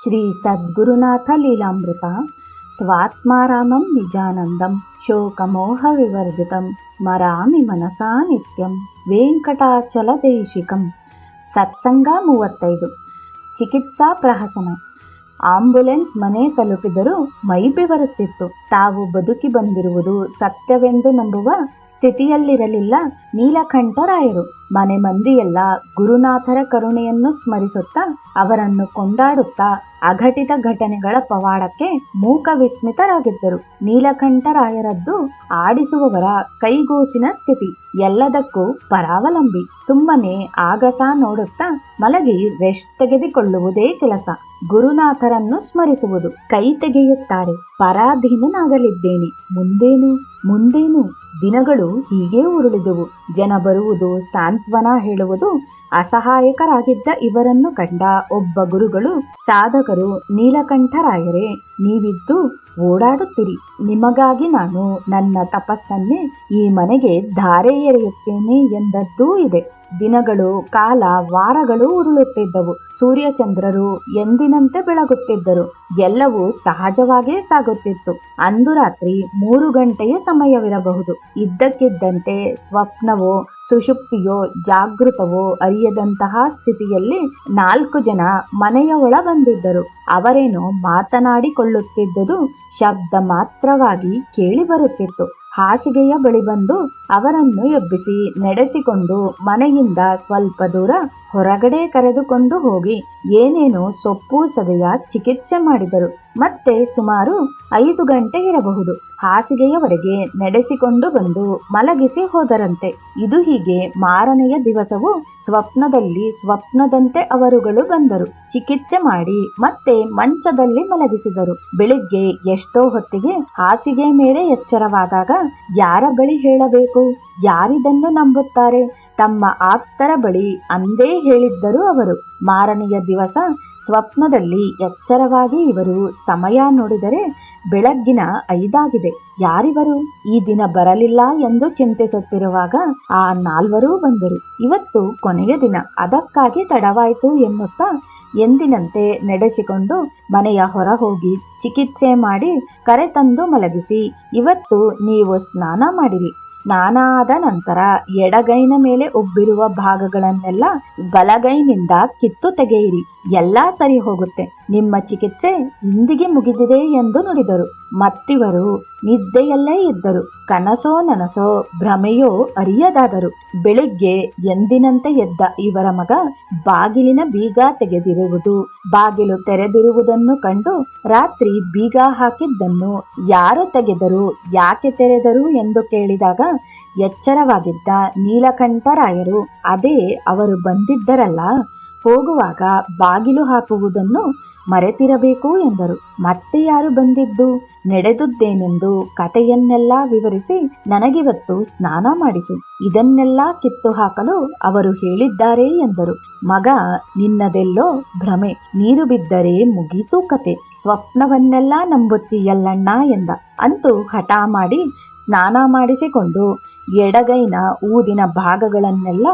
ಶ್ರೀ ಸದ್ಗುರುನಾಥ ಲೀಲಾಮೃತ ಸ್ವಾತ್ಮಾರಾಮಂ ನಿಜಾನಂದಂ ಶೋಕಮೋಹ ವಿವರ್ಜಿತಂ ಸ್ಮರಾಮಿ ಮನಸಾ ನಿತ್ಯಂ ವೆಂಕಟಾಚಲ ದೇಶಿಕಂ ಸತ್ಸಂಗ ಮೂವತ್ತೈದು ಚಿಕಿತ್ಸಾ ಪ್ರಹಸನ ಆಂಬ್ಯುಲೆನ್ಸ್ ಮನೆ ತಲುಪಿದರೂ ಮೈ ಬೆವರುತ್ತಿತ್ತು ತಾವು ಬದುಕಿ ಬಂದಿರುವುದು ಸತ್ಯವೆಂದು ನಂಬುವ ಸ್ಥಿತಿಯಲ್ಲಿರಲಿಲ್ಲ. ನೀಲಕಂಠರಾಯರು ಮನೆ ಮಂದಿಯೆಲ್ಲ ಗುರುನಾಥರ ಕರುಣೆಯನ್ನು ಸ್ಮರಿಸುತ್ತಾ ಅವರನ್ನು ಕೊಂಡಾಡುತ್ತಾ ಅಘಟಿತ ಘಟನೆಗಳ ಪವಾಡಕ್ಕೆ ಮೂಕ ವಿಸ್ಮಿತರಾಗಿದ್ದರು. ನೀಲಕಂಠರಾಯರದ್ದು ಆಡಿಸುವವರ ಕೈಗೂಸಿನ ಸ್ಥಿತಿ ಎಲ್ಲದಕ್ಕೂ ಪರಾವಲಂಬಿ. ಸುಮ್ಮನೆ ಆಗಸ ನೋಡುತ್ತಾ ಮಲಗಿ ರೆಸ್ಟ್ ತೆಗೆದುಕೊಳ್ಳುವುದೇ ಕೆಲಸ. ಗುರುನಾಥರನ್ನು ಸ್ಮರಿಸುವುದು ಕೈ ತೆಗೆಯುತ್ತಾರೆ. ಪರಾಧೀನನಾಗಲಿದ್ದೇನೆ. ಮುಂದೇನು? ಮುಂದೇನು? ದಿನಗಳು ಹೀಗೆ ಉರುಳಿದವು. ಜನ ಬರುವುದು ಸಾಂತ್ವನ ಹೇಳುವುದು ಅಸಹಾಯಕರಾಗಿದ್ದ ಇವರನ್ನು ಕಂಡ ಒಬ್ಬ ಗುರುಗಳು, ಸಾಧಕರು, ನೀಲಕಂಠರಾಯರೇ, ನೀವಿದ್ದು ಓಡಾಡುತ್ತೀರಿ. ನಿಮಗಾಗಿ ನಾನು ನನ್ನ ತಪಸ್ಸನ್ನೇ ಈ ಮನೆಗೆ ಧಾರೆ ಎರೆಯುತ್ತೇನೆ ಎಂದದ್ದೂ ಇದೆ. ದಿನಗಳು, ಕಾಲ, ವಾರಗಳು ಉರುಳುತ್ತಿದ್ದವು. ಸೂರ್ಯಚಂದ್ರರು ಎಂದಿನಂತೆ ಬೆಳಗುತ್ತಿದ್ದರು. ಎಲ್ಲವೂ ಸಹಜವಾಗೇ ಸಾಗುತ್ತಿತ್ತು. ಅಂದು ರಾತ್ರಿ ಮೂರು ಗಂಟೆಯ ಸಮಯವಿರಬಹುದು. ಇದ್ದಕ್ಕಿದ್ದಂತೆ ಸ್ವಪ್ನವೋ ಸುಷುಪ್ತಿಯೋ ಜಾಗೃತವೋ ಅರಿಯದಂತಹ ಸ್ಥಿತಿಯಲ್ಲಿ ನಾಲ್ಕು ಜನ ಮನೆಯ ಒಳ ಬಂದಿದ್ದರು. ಅವರೇನೋ ಮಾತನಾಡಿಕೊಳ್ಳುತ್ತಿದ್ದುದು ಶಬ್ದ ಮಾತ್ರವಾಗಿ ಕೇಳಿ ಬರುತ್ತಿತ್ತು ಹಾಸಿಗೆಯ ಬಳಿ ಬಂದು ಅವರನ್ನು ಎಬ್ಬಿಸಿ ನಡೆಸಿಕೊಂಡು ಮನೆಯಿಂದ ಸ್ವಲ್ಪ ದೂರ ಹೊರಗಡೆ ಕರೆದುಕೊಂಡು ಹೋಗಿ ಏನೇನೋ ಸೊಪ್ಪು ಸದೆಯ ಚಿಕಿತ್ಸೆ ಮಾಡಿದರು. ಮತ್ತೆ ಸುಮಾರು ಐದು ಗಂಟೆ ಇರಬಹುದು. ಹಾಸಿಗೆಯವರೆಗೆ ನಡೆಸಿಕೊಂಡು ಬಂದು ಮಲಗಿಸಿ ಹೋದರಂತೆ. ಇದು ಹೀಗೆ ಮಾರನೆಯ ದಿವಸವು ಸ್ವಪ್ನದಲ್ಲಿ ಸ್ವಪ್ನದಂತೆ ಅವರುಗಳು ಬಂದರು. ಚಿಕಿತ್ಸೆ ಮಾಡಿ ಮತ್ತೆ ಮಂಚದಲ್ಲಿ ಮಲಗಿಸಿದರು. ಬೆಳಿಗ್ಗೆ ಎಷ್ಟೋ ಹೊತ್ತಿಗೆ ಹಾಸಿಗೆ ಮೇಲೆ ಎಚ್ಚರವಾದಾಗ ಯಾರ ಬಳಿ ಹೇಳಬೇಕು? ಯಾರಿದನ್ನು ನಂಬುತ್ತಾರೆ? ತಮ್ಮ ಆಪ್ತರ ಬಳಿ ಅಂದೇ ಹೇಳಿದ್ದರು ಅವರು. ಮಾರನೆಯ ದಿವಸ ಸ್ವಪ್ನದಲ್ಲಿ ಎಚ್ಚರವಾಗಿ ಇವರು ಸಮಯ ನೋಡಿದರೆ ಬೆಳಗ್ಗಿನ ಐದಾಗಿದೆ. ಯಾರಿವರು? ಈ ದಿನ ಬರಲಿಲ್ಲ ಎಂದು ಚಿಂತಿಸುತ್ತಿರುವಾಗ ಆ ನಾಲ್ವರೂ ಬಂದರು. ಇವತ್ತು ಕೊನೆಯ ದಿನ. ಅದಕ್ಕಾಗಿ ತಡವಾಯಿತು ಎನ್ನುತ್ತಾ ಎಂದಿನಂತೆ ನಡೆಸಿಕೊಂಡು ಮನೆಯ ಹೊರ ಹೋಗಿ ಚಿಕಿತ್ಸೆ ಮಾಡಿ ಕರೆ ತಂದು ಮಲಗಿಸಿ. ಇವತ್ತು ನೀವು ಸ್ನಾನ ಮಾಡಿರಿ. ಸ್ನಾನ ಆದ ನಂತರ ಎಡಗೈನ ಮೇಲೆ ಉಬ್ಬಿರುವ ಭಾಗಗಳನ್ನೆಲ್ಲ ಬಲಗೈನಿಂದ ಕಿತ್ತು ತೆಗೆಯಿರಿ. ಎಲ್ಲ ಸರಿ ಹೋಗುತ್ತೆ. ನಿಮ್ಮ ಚಿಕಿತ್ಸೆ ಇಂದಿಗೆ ಮುಗಿದಿದೆ ಎಂದು ನುಡಿದರು. ಮತ್ತಿವರು ನಿದ್ದೆಯಲ್ಲೇ ಇದ್ದರು. ಕನಸೋ ನನಸೋ ಭ್ರಮೆಯೋ ಅರಿಯದಾದರು. ಬೆಳಿಗ್ಗೆ ಎಂದಿನಂತೆ ಎದ್ದ ಇವರ ಮಗ ಬಾಗಿಲಿನ ಬೀಗ ತೆಗೆದಿರುವುದು, ಬಾಗಿಲು ತೆರೆದಿರುವುದನ್ನು ಕಂಡು ರಾತ್ರಿ ಬೀಗ ಹಾಕಿದ್ದನ್ನು ಯಾರು ತೆಗೆದರು, ಯಾಕೆ ತೆರೆದರು ಎಂದು ಕೇಳಿದಾಗ ಎಚ್ಚರವಾಗಿದ್ದ ನೀಲಕಂಠರಾಯರು, ಅದೇ ಅವರು ಬಂದಿದ್ದರಲ್ಲ, ಹೋಗುವಾಗ ಬಾಗಿಲು ಹಾಕುವುದನ್ನು ಮರೆತಿರಬೇಕು ಎಂದರು. ಮತ್ತೆ ಯಾರು ಬಂದಿದ್ದು? ನಡೆದುದ್ದೇನೆಂದು ಕಥೆಯನ್ನೆಲ್ಲ ವಿವರಿಸಿ ನನಗಿವತ್ತು ಸ್ನಾನ ಮಾಡಿಸು. ಇದನ್ನೆಲ್ಲ ಕಿತ್ತು ಹಾಕಲು ಅವರು ಹೇಳಿದ್ದಾರೆ ಎಂದರು. ಮಗ, ನಿನ್ನದೆಲ್ಲೋ ಭ್ರಮೆ. ನೀರು ಬಿದ್ದರೆ ಮುಗೀತು ಕತೆ. ಸ್ವಪ್ನವನ್ನೆಲ್ಲ ನಂಬುತ್ತೀಯಲ್ಲಣ್ಣ ಎಂದ. ಅಂತೂ ಹಠ ಮಾಡಿ ಸ್ನಾನ ಮಾಡಿಸಿಕೊಂಡು ಎಡಗೈನ ಊದಿನ ಭಾಗಗಳನ್ನೆಲ್ಲ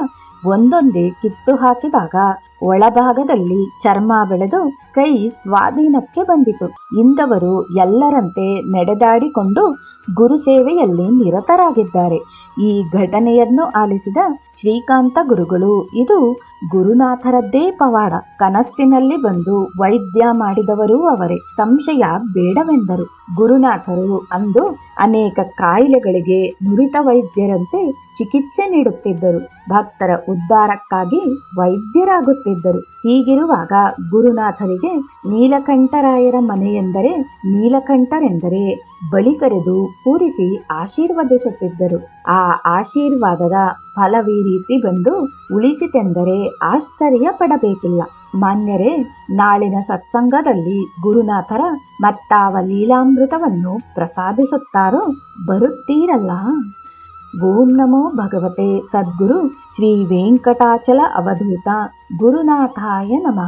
ಒಂದೊಂದೇ ಕಿತ್ತು ಹಾಕಿದಾಗ ಒಳಭಾಗದಲ್ಲಿ ಚರ್ಮ ಬೆಳೆದು ಕೈ ಸ್ವಾಧೀನಕ್ಕೆ ಬಂದಿತು. ಇಂದವರು ಎಲ್ಲರಂತೆ ನಡೆದಾಡಿಕೊಂಡು ಗುರುಸೇವೆಯಲ್ಲಿ ನಿರತರಾಗಿದ್ದಾರೆ. ಈ ಘಟನೆಯನ್ನು ಆಲಿಸಿದ ಶ್ರೀಕಾಂತ ಗುರುಗಳು, ಇದು ಗುರುನಾಥರದ್ದೇ ಪವಾಡ. ಕನಸ್ಸಿನಲ್ಲಿ ಬಂದು ವೈದ್ಯ ಮಾಡಿದವರು ಅವರೇ. ಸಂಶಯ ಬೇಡವೆಂದರು. ಗುರುನಾಥರು ಅಂದು ಅನೇಕ ಕಾಯಿಲೆಗಳಿಗೆ ನುರಿತ ವೈದ್ಯರಂತೆ ಚಿಕಿತ್ಸೆ ನೀಡುತ್ತಿದ್ದರು. ಭಕ್ತರ ಉದ್ಧಾರಕ್ಕಾಗಿ ವೈದ್ಯರಾಗುತ್ತಿದ್ದರು. ಹೀಗಿರುವಾಗ ಗುರುನಾಥರಿಗೆ ನೀಲಕಂಠರಾಯರ ಮನೆಯೆಂದರೆ ನೀಲಕಂಠರೆಂದರೆ ಬಳಿ ಕರೆದು ಕೂರಿಸಿ ಆಶೀರ್ವದಿಸುತ್ತಿದ್ದರು. ಆ ಆಶೀರ್ವಾದದ ಫಲವೀ ರೀತಿ ಬಂದು ಉಳಿಸಿತೆಂದರೆ ಆಶ್ಚರ್ಯ ಪಡಬೇಕಿಲ್ಲ ಮಾನ್ಯರೇ, ನಾಳಿನ ಸತ್ಸಂಗದಲ್ಲಿ ಗುರುನಾಥರ ಮತ್ತಾವ ಲೀಲಾಮೃತವನ್ನು ಪ್ರಸಾದಿಸುತ್ತಾರೋ ಬರುತ್ತೀರಲ್ಲ. ఓం నమో భగవతే సద్గురు శ్రీ వెంకటాచల అవధూత గురునాథాయ నమ